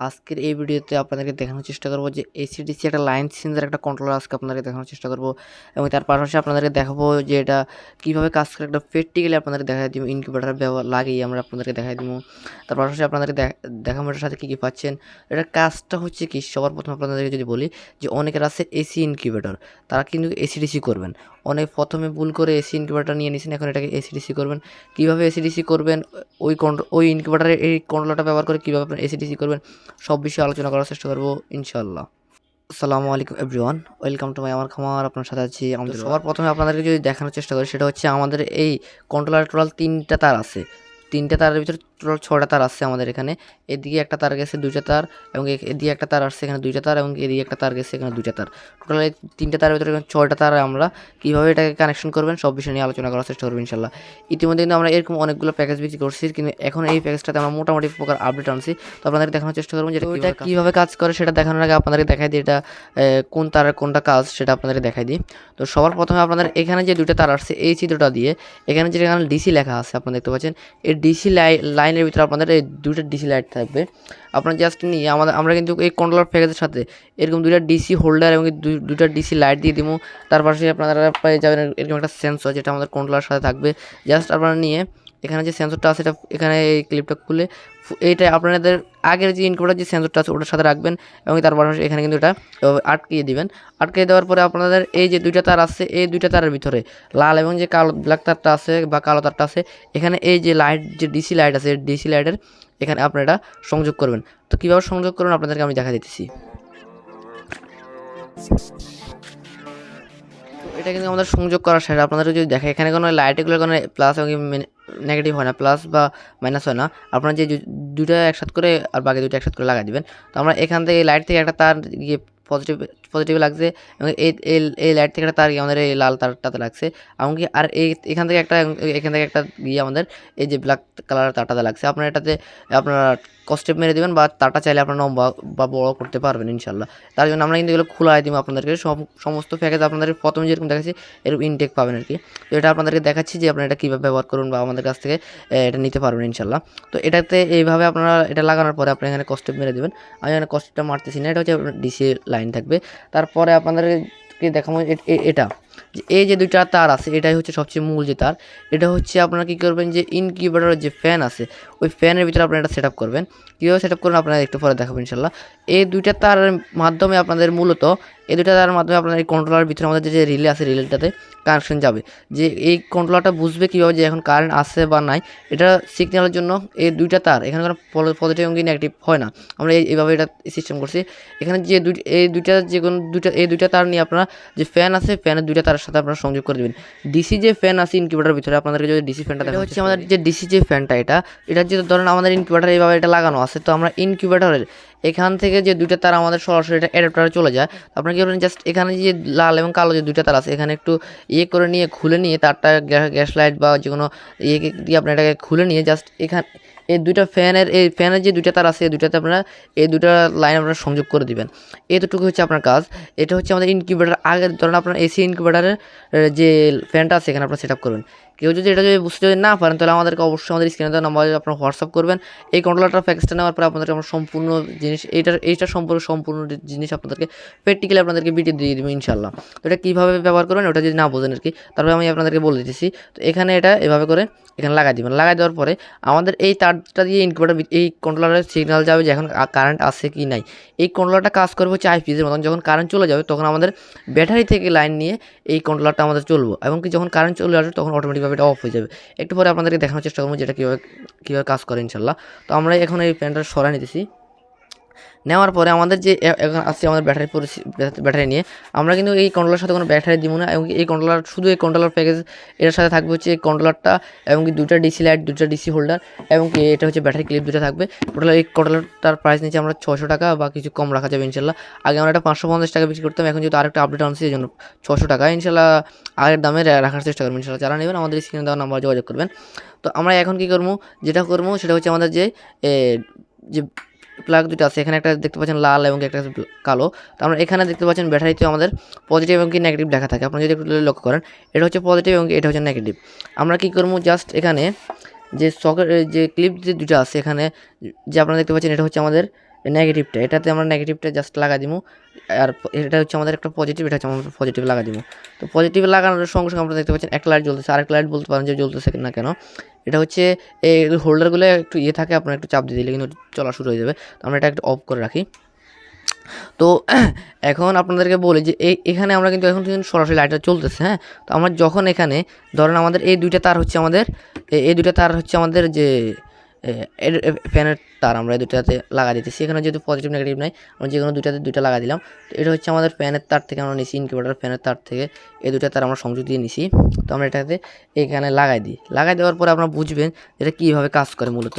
আজকের এই ভিডিওতে আপনাদেরকে দেখানোর চেষ্টা করব যে এসিডিসি একটা লাইন চেঞ্জের একটা কন্ট্রোলার আজকে আপনাদেরকে দেখানোর চেষ্টা করব। এবং তার পাশাপাশি আপনাদেরকে দেখাবো যে এটা কীভাবে কাজ করে একটা প্র্যাকটিক্যালি আপনাদেরকে দেখা দিব ইনকিউবেটার ব্যবহার লাগিয়ে আমরা আপনাদেরকে দেখাই দিব। তার পাশাপাশি আপনাদেরকে দেখ- দেখাবো এটার সাথে কী কী পাচ্ছেন। এটার কাজটা হচ্ছে কি, সবার প্রথমে আপনাদেরকে যদি বলি যে অনেকের আছে এসি ইনকিউবেটর তারা কিন্তু এসিডিসি করবেন। অনেক প্রথমে ভুল করে এসি ইনকিউবেটার নিয়ে নিয়েছেন এখন এটাকে এসিডিসি করবেন। কীভাবে এসিডিসি করবেন? ওই কন্ট্রো ওই ইনকিউবেটারের এই কন্ট্রোলারটা ব্যবহার করে কীভাবে আপনার এসিডিসি করবেন? সব বিষয়ে আলোচনা করার চেষ্টা করব ইনশাল্লাহ আসসালামু আলাইকুম এভরিওয়ান ওয়েলকাম টু মাই আমার খামার আপনার সাথে আছি আমাদের সবার প্রথমে আপনাদেরকে যদি দেখানোর চেষ্টা করি সেটা হচ্ছে আমাদের এই কন্ট্রোলার টোটাল তিনটা তার আছে। তিনটা তারের ভিতরে টোটাল ছটা তার আসছে আমাদের এখানে। এদিকে একটা তার গেছে দুইটা তার এবং এ- এদিকে একটা তার আসছে এখানে দুইটা তার এবং এদিকে একটা তার গেছে এখানে দুইটা তার। টোটাল এই তিনটে তারের ভিতরে এখানে ছয়টা তার আমরা কীভাবে এটাকে কানেকশন করবেন সব বিষয় নিয়ে আলোচনা করার চেষ্টা করব ইনশাল্লাহ ইতিমধ্যে কিন্তু আমরা এরকম অনেকগুলো প্যাকেজ বিক্রি করছি কিন্তু এখন এই প্যাকেজটাতে আমরা মোটামুটি প্রকার আপডেট আনছি। তো আপনাদেরকে দেখানোর চেষ্টা করব যেটা এটা কীভাবে কাজ করে। সেটা দেখানোর আগে আপনাদেরকে দেখাই দিই এটা কোন তারের কোনটা কাজ সেটা আপনাদেরকে দেখাই দিই। তো সবার প্রথমে আপনাদের এখানে যে দুইটা তার আসছে এই চিত্রটা দিয়ে এখানে যে এখানে ডিসি লেখা আছে আপনারা দেখতে পাচ্ছেন এই ডিসি লাই, লাইনের ভিতরে আপনাদের এই দুইটা ডিসি লাইট থাকবে। আপনার জাস্ট নিয়ে আমাদের, আমরা কিন্তু এই কন্ট্রোলার প্যাকেজের সাথে এরকম দুইটা ডিসি হোল্ডার এবং দুই- দুইটা ডিসি লাইট দিয়ে দিব। তার পাশে আপনারা পেয়ে যাবেন এরকম একটা সেন্সর যেটা আমাদের কন্ট্রোলার সাথে থাকবে। জাস্ট আপনারা নিয়ে এখানে যে সেন্সরটা আছে এটা এখানে এই ক্লিপটা খুলে এইটা আপনাদের আগের যে ইনকোডার যে সেন্সরটা আছে ওটার সাথে রাখবেন এবং তার পাশাপাশি এখানে কিন্তু এটা আটকিয়ে দিবেন। আটকিয়ে দেওয়ার পরে আপনাদের এই যে দুইটা তার আছে, এই দুইটা তারের ভিতরে লাল এবং যে কালো ব্ল্যাক তারটা আছে বা কালো তারটা আছে, এখানে এই যে লাইট যে ডিসি লাইট আছে ডিসি লাইটের এখানে আপনারা সংযোগ করবেন। তো কীভাবে সংযোগ করবেন আপনাদেরকে আমি দেখা দিতেছি। এটা কিন্তু আমাদের সংযোগ করা শেষ। আপনাদের যদি দেখে এখানে কোনো লাইটগুলো কোনো প্লাস এবং নেগেটিভ হয় না প্লাস বা মাইনাস হয় না, আপনারা যে দুটো একসাথে করে আর বাকি দুটো একসাথে করে লাগাই দেবেন। তো আমরা এখান থেকে লাইট থেকে একটা তার গিয়ে পজিটিভ পজিটিভ লাগছে এবং এই, এই- লাইট থেকে একটা তার আমাদের এই লাল তারটাতে লাগছে। এমনকি আর এই, এখান থেকে একটা, এখান থেকে একটা গিয়ে আমাদের এই যে ব্ল্যাক কালার তারটাতে লাগছে। আপনারা এটাতে, আপনারা কস্টেপ মেরে দেবেন বা তারটা চাইলে আপনারা লম্বা বা বড় করতে পারবেন ইনশাল্লাহ। তার জন্য আমরা কিন্তু এগুলো খোলাই দিব আপনাদেরকে। সব সমস্ত প্যাকেজ আপনাদের প্রথমে যেরকম দেখাচ্ছি, এরকম ইনটেক পাবেন আর কি। তো এটা আপনাদেরকে দেখাচ্ছি যে আপনারা এটা কীভাবে ব্যবহার করুন বা আমাদের কাছ থেকে এটা নিতে পারবেন ইনশাল্লাহ। তো এটাতে এইভাবে আপনারা, এটা লাগানোর পরে আপনি এখানে কস্টেপ মেরে দেবেন। আমি এখানে কস্টেপটা মারতেছি না, এটা হচ্ছে ডিসি লাইন থাকবে। তারপরে আপনাদেরকে দেখাবো এটা। যে এই যে দুইটা তার আছে, এটাই হচ্ছে সবচেয়ে মূল যে তার, এটা হচ্ছে আপনারা কী করবেন যে ইনকিউবেটরের যে ফ্যান আছে, ওই ফ্যানের ভিতরে আপনারা এটা সেট আপ করবেন। কীভাবে সেট আপ করবেন আপনারা একটু পরে দেখাবেন ইনশাল্লাহ এই দুইটা তারের মাধ্যমে আপনাদের মূলত, এই দুইটা তারের মাধ্যমে আপনার এই কন্ট্রোলার ভিতরে আমাদের যে রিলে আছে রিলেটাতে কানেকশন যাবে। যে এই কন্ট্রোলারটা বুঝবে কীভাবে যে এখন কারেন্ট আছে বা নাই, এটা সিগন্যালের জন্য এই দুইটা তার, এখানে কোনো পজিটিভ এবং নেগেটিভ হয় না। আমরা এই- এইভাবে এটা সিস্টেম করছি। এখানে যে দুই, এই দুইটা যে কোনো দুইটা, এই দুইটা তার নিয়ে আপনারা যে ফ্যান আছে ফ্যানের দুইটা তারের সাথে আপনারা সংযোগ করে দেবেন। ডিসি যে ফ্যান আছে ইনকিউবেটারের ভিতরে আপনাদেরকে যদি ডিসি ফ্যানটা দেখা হচ্ছে আমাদের যে ডিসি যে ফ্যানটা এটা এটা যে ধরেন আমাদের ইনকিউবেটার এইভাবে এটা লাগানো আছে। তো আমরা ইনকিউবেটারের এখান থেকে যে দুইটা তার আমাদের সরাসরি এটা অ্যাডাপ্টারে চলে যায়। তো আপনারা কি জাস্ট এখানে যে লাল এবং কালো যে দুইটা তার আছে এখানে একটু ইয়ে করে নিয়ে খুলে নিয়ে তারটা গ্যাস লাইট বা যে কোনো ইয়ে দিয়ে আপনার এটাকে খুলে নিয়ে জাস্ট এখানে এই দুইটা ফ্যানের, এই ফ্যানের যে দুইটা তার আছে, এই দুইটাতে আপনারা, এই দুইটা লাইন আপনারা সংযোগ করে দিবেন। এতটুকু হচ্ছে আপনার কাজ। এটা হচ্ছে আমাদের ইনকিউবেটার আগের ধরুন আপনার এসি ইনকিউবেটারের যে ফ্যানটা আছে এখানে আপনারা সেট আপ করবেন। কেউ যদি এটা যদি বুঝতে যদি না পারেন, তাহলে আমাদেরকে অবশ্যই আমাদের স্ক্রিনে দেওয়া নাম্বারে আপনারা হোয়াটসঅ্যাপ করবেন। এই কন্ট্রোলারটা প্যাকেজটা নেওয়ার পরে আপনাদেরকে আমরা সম্পূর্ণ জিনিস, এইটার এইটার সম্পর্কে সম্পূর্ণ জিনিস আপনাদেরকে প্র্যাকটিক্যালি আপনাদেরকে ভিডিও দিয়ে দেবো ইনশাল্লাহ তো এটা কীভাবে ব্যবহার করবেন ওটা যদি না বোঝেন আর কি তারপরে আমি আপনাদেরকে বলে দিতেছি। তো এখানে এটা এভাবে করে এখানে লাগাই দিবেন। লাগাই দেওয়ার পরে আমাদের এই তারটা দিয়ে ইনকিউবেটার এই কন্ট্রোলারের সিগন্যাল যাবে যে এখন কারেন্ট আছে কি নাই। এই কন্ট্রোলারটা কাজ করবে হচ্ছে আইপিএসের মতন। যখন কারেন্ট চলে যাবে, তখন আমাদের ব্যাটারি থেকে লাইন নিয়ে এই কন্ট্রোলারটা আমাদের চলবো। এবং কি যখন কারেন্ট চলে আসবে তখন অটোমেটিকভাবে এটা অফ হয়ে যাবে। একটু পরে আপনাদেরকে দেখানোর চেষ্টা করব যেটা কীভাবে কীভাবে কাজ করে ইনশাল্লাহ। তো আমরা এখন এই ফ্যানটা সরাই নিতেছি। নেওয়ার পরে আমাদের যে এখন আসছে আমাদের ব্যাটারি ব্যাটারি নিয়ে, আমরা কিন্তু এই কন্ট্রোলার সাথে কোনো ব্যাটারি দিব না এবং এই কন্ট্রোলার শুধু এই কন্ট্রোলার প্যাকেজ এটার সাথে থাকবে হচ্ছে এই কন্ট্রোলারটা এবং কি দুটা ডিসি লাইট দুটা ডিসি হোল্ডার এবং কি এটা হচ্ছে ব্যাটারি ক্লিপ দুটো থাকবে। টোটাল এই কন্ট্রোলারটার প্রাইস নিচে আমরা ছশো টাকা বা কিছু কম রাখা যাবে ইনশাল্লাহ। আগে আমরা এটা পাঁচশো পঞ্চাশ টাকা বিক্রি করতাম, এখন যেহেতু আরেকটা আপডেট আনছি, এই জন্য ছশো টাকা। ইনশাল্লাহ আগের দামে রাখার চেষ্টা করবেন ইনশাল্লাহ। যারা নেবেন আমাদের স্ক্রিনে দেওয়া নাম্বার যোগাযোগ করবেন। তো আমরা এখন কি করব, যেটা করব সেটা হচ্ছে আমাদের যে যে প্লাগ দুটো আছে। এখানে একটা দেখতে পাচ্ছেন লাল এবং একটা কালো। তো আমরা এখানে দেখতে পাচ্ছেন ব্যাটারিতে আমাদের পজিটিভ এবং কি নেগেটিভ লেখা থাকে। আপনি যদি একটু লক্ষ্য করেন, এটা হচ্ছে পজিটিভ এবং এটা হচ্ছে নেগেটিভ আমরা কি করব? জাস্ট এখানে যে সকেট যে ক্লিপ যে দুটো আছে এখানে, যে আপনারা দেখতে পাচ্ছেন, এটা হচ্ছে আমাদের নেগেটিভটা এটাতে আমরা নেগেটিভটা জাস্ট লাগা দিব আর এটা হচ্ছে আমাদের একটা পজিটিভ এটা হচ্ছে আমরা পজিটিভ লাগা দিব তো পজিটিভ লাগানোর সঙ্গে সঙ্গে আপনারা দেখতে পাচ্ছেন একটা লাইট জ্বলতেছে আরেকটা লাইট বলতে পারেন যে জ্বলতেছে না কেন। এটা হচ্ছে, এই হোল্ডারগুলো একটু ইয়ে থাকে, আপনার একটু চাপ দিয়ে দিলে কিন্তু চলা শুরু হয়ে যাবে। তো আমরা এটা একটু অফ করে রাখি। তো এখন আপনাদেরকে বলি যে, এই, এখানে আমরা কিন্তু এখন কিন্তু সরাসরি লাইটটা চলতেছে হ্যাঁ? তো আমরা যখন এখানে, ধরেন আমাদের এই দুইটা তার হচ্ছে আমাদের এই দুইটা তার হচ্ছে আমাদের যে ফ্যানের তার আমরা এই দুটাতে লাগা দিতেছি। এখানে যেহেতু পজিটিভ নেগেটিভ নাই, আমরা যে কোনো দুটাতে দুটা লাগা দিলাম। তো এটা হচ্ছে আমাদের ফ্যানের তার থেকে আমরা নিছি ইনকিউবেটার ফ্যানের তার থেকে। এই দুটা তার আমরা সংযোগ দিয়ে নিছি। তো আমরা এটাতে এখানে লাগাই দিই। লাগাই দেওয়ার পরে আপনারা বুঝবেন এটা কীভাবে কাজ করে মূলত।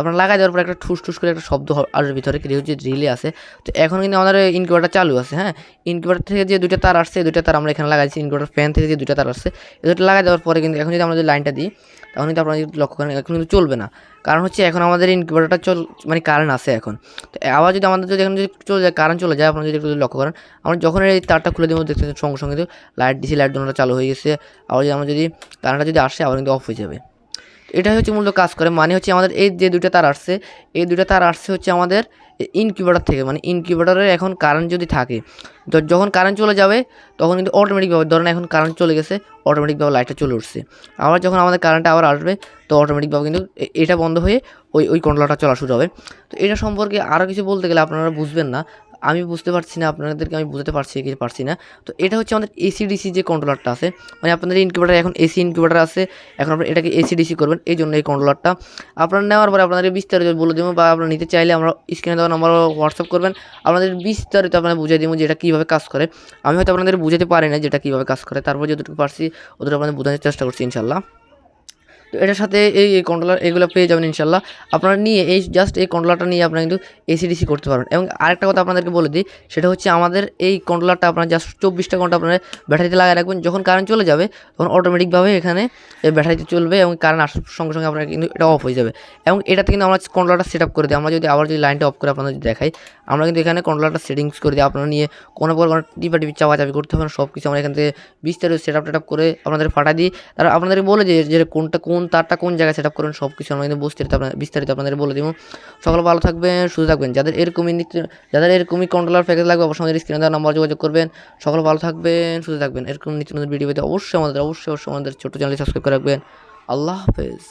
আপনার লাগাই দেওয়ার পর একটা ঠুস ঠুস করে একটা শব্দ আসবে ভিতরে হচ্ছে রিলে আছে। তো এখন কিন্তু আমাদের ইনকিউবেটার চালু আছে হ্যাঁ? ইনকিউবেটার থেকে যে দুইটা তার আসছে দুইটা তার আমরা এখানে লাগাইছি ইনকিউবেটার ফ্যান থেকে যে দুইটা তার আসছে, এই দুটো লাগাই দেওয়ার পরে কিন্তু এখন যদি আমরা যদি লাইনটা দিই, তখন কিন্তু আপনারা যদি লক্ষ্য করেন, এখন কিন্তু চলবে না। কারণ হচ্ছে এখন আমাদের ইনকিউবেটারটা চল মানে কারেন্ট আছে এখন। তো আবার যদি আমাদের যদি এখন যদি চলে যায় কারেন্ট চলে যায়, আপনারা যদি একটু লক্ষ্য করেন, আমরা যখন এই তারটা খুলে দিব, দেখতে সঙ্গে সঙ্গে লাইট দিছি লাইট দুটোটা চালু হয়ে গেছে। আবার যদি আমরা যদি কারেন্টটা যদি আসে, আবার কিন্তু অফ হয়ে যাবে। এটাই হচ্ছে মূলত কাজ করে। মানে হচ্ছে আমাদের এই যে দুটো তার আসছে, এই দুটো তার আসছে হচ্ছে আমাদের ইনকিউবেটার থেকে। মানে ইনকিউবেটারে এখন কারেন্ট যদি থাকে, তো যখন কারেন্ট চলে যাবে, তখন কিন্তু অটোমেটিকভাবে ধরেন এখন কারেন্ট চলে গেছে অটোমেটিকভাবে লাইটটা চলে উঠছে। আবার যখন আমাদের কারেন্টটা আবার আসবে, তো অটোমেটিকভাবে কিন্তু এটা বন্ধ হয়ে ওই ওই কন্ট্রোলারটা চলা শুরু হবে। তো এটা সম্পর্কে আরও কিছু বলতে গেলে আপনারা বুঝবেন না। আমি বুঝতে পারছি না, আপনাদেরকে আমি বুঝতে পারছি কি পারছি না। তো এটা হচ্ছে আমাদের এসি ডিসি যে কন্ট্রোলারটা আছে মানে আপনাদের ইনকিউবেটার এখন এসি ইনকিউবেটার আছে, এখন আপনারা এটাকে এসি ডিসি করবেন, এই জন্য এই কন্ট্রোলারটা আপনারা নেওয়ার পরে আপনাদের বিস্তারিত বলে দেবো বা আপনারা নিতে চাইলে আমরা স্ক্রিনে দেওয়া নাম্বার হোয়াটসঅ্যাপ করবেন। আপনাদের বিস্তারিত আপনারা বুঝিয়ে দেবো যে এটা কীভাবে কাজ করে। আমি হয়তো আপনাদের বুঝাতে পারি না যেটা কীভাবে কাজ করে, তারপর যতটুকু পারছি ওদের আপনাদের বোঝানোর চেষ্টা করছি ইনশাল্লাহ তো এটার সাথে এই এই কন্ট্রোলার এগুলো পেয়ে যাবেন ইনশাল্লাহ আপনারা নিয়ে এই জাস্ট এই কন্ট্রোলারটা নিয়ে আপনারা কিন্তু এসিডিসি করতে পারবেন। এবং আরেকটা কথা আপনাদেরকে বলে দিই, সেটা হচ্ছে আমাদের এই কন্ট্রোলারটা আপনারা জাস্ট চব্বিশটা ঘণ্টা আপনারা ব্যাটারিতে লাগিয়ে রাখবেন। যখন কারেন্ট চলে যাবে, তখন অটোমেটিকভাবে এখানে ব্যাটারিতে চলবে এবং কারেন্ট আসার সঙ্গে সঙ্গে আপনার কিন্তু এটা অফ হয়ে যাবে। এবং এটাতে কিন্তু আমরা কন্ট্রোলারটা সেট আপ করে দিই। আমরা যদি আবার যদি লাইনটা অফ করে আপনাদের দেখাই, আমরা কিন্তু এখানে কন্ট্রোলারটা সেটিংস করে দিই। আপনারা নিয়ে কোনো প্রকার কোনো টিপা টিপি চাপা চাপি করতে হবে সব কিছু আমরা এখান থেকে বিস্তারিত সেট আপ টেট আপ করে আপনাদের ফাটা দিই। তারা আপনাদেরকে বলে যে কোনটা কোন তারটা কোন জায়গায় সেট আপ করুন সব কিছু আমরা কিন্তু বিস্তারিত আপনার বিস্তারিত আপনাদের বলে দিব। সকল ভালো থাকবেন, সুস্থ থাকবেন। যাদের এরকমই যাদের এরকমই কন্ট্রোলার প্যাকেজ লাগবে, অবশ্যই আমাদের স্ক্রিনে দেওয়া নাম্বার যোগাযোগ করবেন। সকল ভালো থাকবেন, সুস্থ থাকবেন। এরকম নিত্য নতুন ভিডিও পেতে অবশ্যই আমাদের অবশ্যই অবশ্যই আমাদের ছোটো চ্যানেল সাবস্ক্রাইব করে রাখবেন। আল্লাহ হাফেজ।